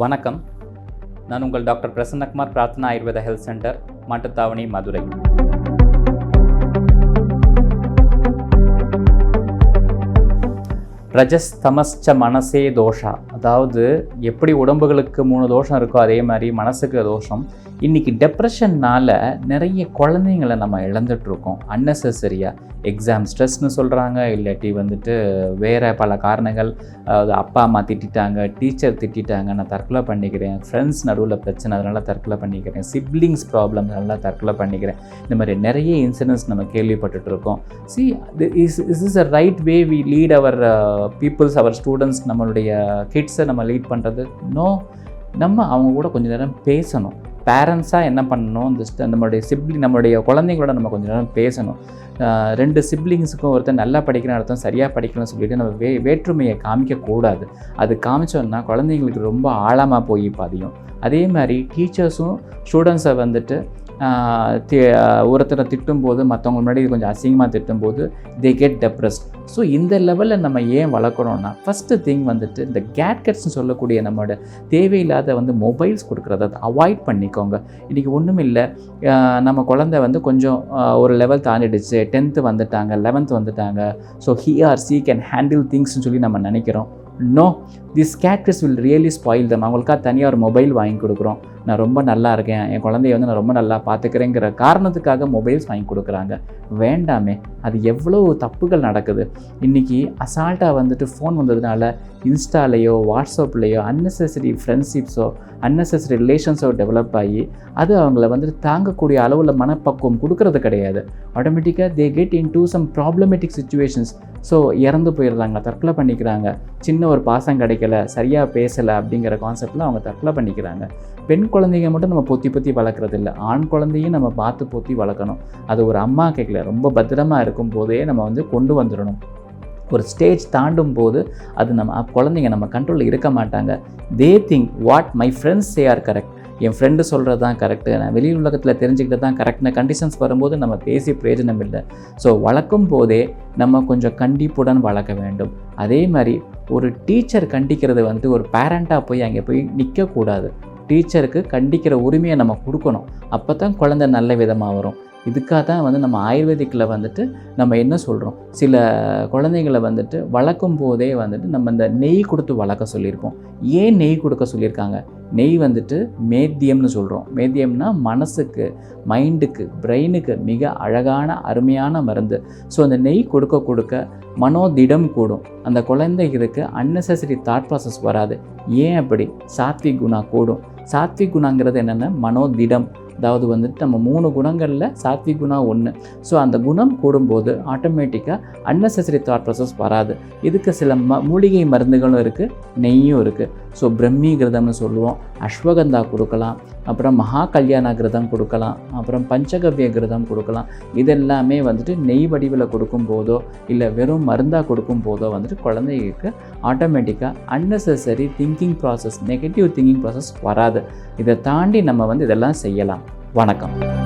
வணக்கம். நான் உங்கள் doctor Prasannakumar Prarthana Ayurveda health centre Mattuthavani Madurai. ரஜஸ் தமஸ்ச மனசே தோஷா. அதாவது எப்படி உடம்புகளுக்கு மூணு தோஷம் இருக்கோ அதே மாதிரி மனசுக்கு தோஷம். இன்றைக்கி டெப்ரெஷன்னால் நிறைய குழந்தைங்களை நம்ம இழந்துட்டுருக்கோம். அன்னெசரியாக எக்ஸாம் ஸ்ட்ரெஸ்னு சொல்கிறாங்க இல்லாட்டி வந்துட்டு வேறு பல காரணங்கள் அதாவது அப்பா அம்மா திட்டிட்டாங்க டீச்சர் திட்டிட்டாங்க நான் தற்கொலை பண்ணிக்கிறேன். ஃப்ரெண்ட்ஸ் நடுவில் பிரச்சனை அதனால் தற்கொலை பண்ணிக்கிறேன். சிப்ளிங்ஸ் ப்ராப்ளம் நல்லா தற்கொலை பண்ணிக்கிறேன். இந்த மாதிரி நிறைய இன்சிடென்ட்ஸ் நம்ம கேள்விப்பட்டுட்டு இருக்கோம் see is is is a right way we lead our peoples our students நம்மளுடைய கிட்ஸை நம்ம லீட் பண்ணுறது நோ நம்ம அவங்க கூட கொஞ்சம் நேரம் பேசணும். பேரண்ட்ஸாக என்ன பண்ணணும்? இந்த நம்மளுடைய சிப்ளிங் நம்மளுடைய குழந்தைங்களோட நம்ம கொஞ்சம் நேரம் பேசணும். ரெண்டு சிப்ளிங்ஸுக்கும் ஒருத்தர் நல்லா படிக்கிறேன் அர்த்தம் சரியாக படிக்கணும்னு சொல்லிட்டு நம்ம வே வேற்றுமையை காமிக்கக்கூடாது. அது காமிச்சோன்னா குழந்தைங்களுக்கு ரொம்ப ஆழமாக போய் பதியும். அதே மாதிரி டீச்சர்ஸும் ஸ்டூடெண்ட்ஸை வந்துட்டு ஒருத்தரை தி- ஒருத்தரை திட்டும்போது மற்றவங்க முன்னாடி கொஞ்சம் அசிங்கமாக திட்டும்போது தே கெட் டெப்ரெஸ்ட் ஸோ இந்த லெவலில் நம்ம ஏன் வளர்க்கணும்னா ஃபஸ்ட்டு திங் வந்துட்டு இந்த கேட்கட்ஸ்னு சொல்லக்கூடிய நம்மளோட தேவையில்லாத வந்து மொபைல்ஸ் கொடுக்குறத அவாய்ட் பண்ணிக்கோங்க. இன்றைக்கி ஒன்றும் இல்லை. நம்ம குழந்தை வந்து கொஞ்சம் ஒரு லெவல் தாண்டிடுச்சு. டென்த்து வந்துட்டாங்க லெவன்த் வந்துட்டாங்க. So he are she can handle திங்ஸ்னு சொல்லி நம்ம நினைக்கிறோம். No this gadgets will really spoil them அவங்களுக்காக தனியாக ஒரு மொபைல் வாங்கி கொடுக்குறோம். நான் ரொம்ப நல்லா இருக்கேன் என் குழந்தைய வந்து நான் ரொம்ப நல்லா பார்த்துக்கிறேங்கிற காரணத்துக்காக மொபைல்ஸ் வாங்கி கொடுக்குறாங்க. வேண்டாமே அது எவ்வளோ தப்புகள் நடக்குது. இன்றைக்கி அசால்ட்டாக வந்துட்டு ஃபோன் வந்ததுனால இன்ஸ்டாலேயோ வாட்ஸ்அப்லேயோ அன்னெசரி ஃப்ரெண்ட்ஷிப்ஸோ அன்னெசரி ரிலேஷன்ஸோ டெவலப் ஆகி அது அவங்கள வந்துட்டு தாங்கக்கூடிய அளவில் மனப்பக்குவம் கொடுக்கறது கிடையாது. ஆட்டோமேட்டிக்காக they get into some problematic situations so இறந்து போயிடுறாங்க தற்கொலை பண்ணிக்கிறாங்க. சின்ன ஒரு பாசம் கிடைக்கல சரியாக பேசலை அப்படிங்கிற கான்செப்டில் அவங்க தற்கொலை பண்ணிக்கிறாங்க. பெண் குழந்தைங்க மட்டும் நம்ம பொத்தி பொத்தி வளர்க்குறது இல்லை ஆண் குழந்தையும் நம்ம பார்த்து பொத்தி வளர்க்கணும். அது ஒரு அம்மா கேட்கல. ரொம்ப பத்திரமா இருக்கும் போதே நம்ம வந்து கொண்டு வந்துடணும். ஒரு ஸ்டேஜ் தாண்டும் போது அது நம்ம குழந்தைங்க நம்ம கண்ட்ரோலில் இருக்க மாட்டாங்க. They think what my friends say are correct N friend சொல்கிறது தான் கரெக்டு நான் வெளி உலகத்தில் தெரிஞ்சுக்கிட்டு தான் கரெக்ட்னு கண்டிஷன்ஸ் வரும்போது நம்ம பேசி பிரயோஜனம் இல்லை. ஸோ வளர்க்கும் போதே நம்ம கொஞ்சம் கண்டிப்புடன் வளர்க்க வேண்டும். அதே மாதிரி ஒரு டீச்சர் கண்டிக்கிறது வந்துட்டு ஒரு பேரண்ட்டாக போய் அங்கே போய் நிற்கக்கூடாது. டீச்சருக்கு கண்டிக்கிற உரிமையை நம்ம கொடுக்கணும். அப்போ தான் குழந்தை நல்ல விதமாக வரும். இதுக்காக தான் வந்து நம்ம ஆயுர்வேதிக்கில் வந்துட்டு நம்ம என்ன சொல்கிறோம் சில குழந்தைங்களை வந்துட்டு வளர்க்கும் போதே வந்துட்டு நம்ம இந்த நெய் கொடுத்து வளர்க்க சொல்லியிருக்கோம் ஏன் நெய் கொடுக்க சொல்லியிருக்காங்க? நெய் வந்துட்டு மேத்தியம்னு சொல்கிறோம் மேத்தியம்னா மனசுக்கு மைண்டுக்கு பிரெயினுக்கு மிக அழகான அருமையான மருந்து. ஸோ அந்த நெய் கொடுக்க கொடுக்க மனோதிடம் கூடும். அந்த குழந்தைகளுக்கு அன்னெசரி தாட் ப்ராசஸ் வராது. ஏன் அப்படி? சாத்விக் குணா கூடும். சாத்விக் குணாங்கிறது என்னென்னா மனோதிடம். அதாவது வந்துட்டு நம்ம மூணு குணங்களில் சாத்விக் குணா ஒன்று ஸோ அந்த குணம் கூடும்போது ஆட்டோமேட்டிக்காக அன்னெசரி தாட் ப்ராசஸ் வராது. இதுக்கு சில ம மூலிகை மருந்துகளும் இருக்குது நெய்யும் இருக்குது ஸோ பிரம்மி கிரதம்னு சொல்லுவோம் அஸ்வகந்தா கொடுக்கலாம் அப்புறம் மகா கல்யாண கிரதம் கொடுக்கலாம் அப்புறம் பஞ்சகவ்ய கிரதம் கொடுக்கலாம். இதெல்லாமே வந்துட்டு நெய் வடிவில் கொடுக்கும் போதோ இல்லை வெறும் மருந்தாக கொடுக்கும் போதோ வந்துட்டு குழந்தைகளுக்கு ஆட்டோமேட்டிக்காக unnecessary thinking process negative thinking process வராது. இதை தாண்டி நம்ம வந்து இதெல்லாம் செய்யலாம். வணக்கம்.